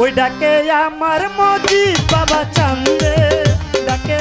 ওই ডাকে আমার মজি বাবা চান্দে ডাকে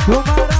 তোমার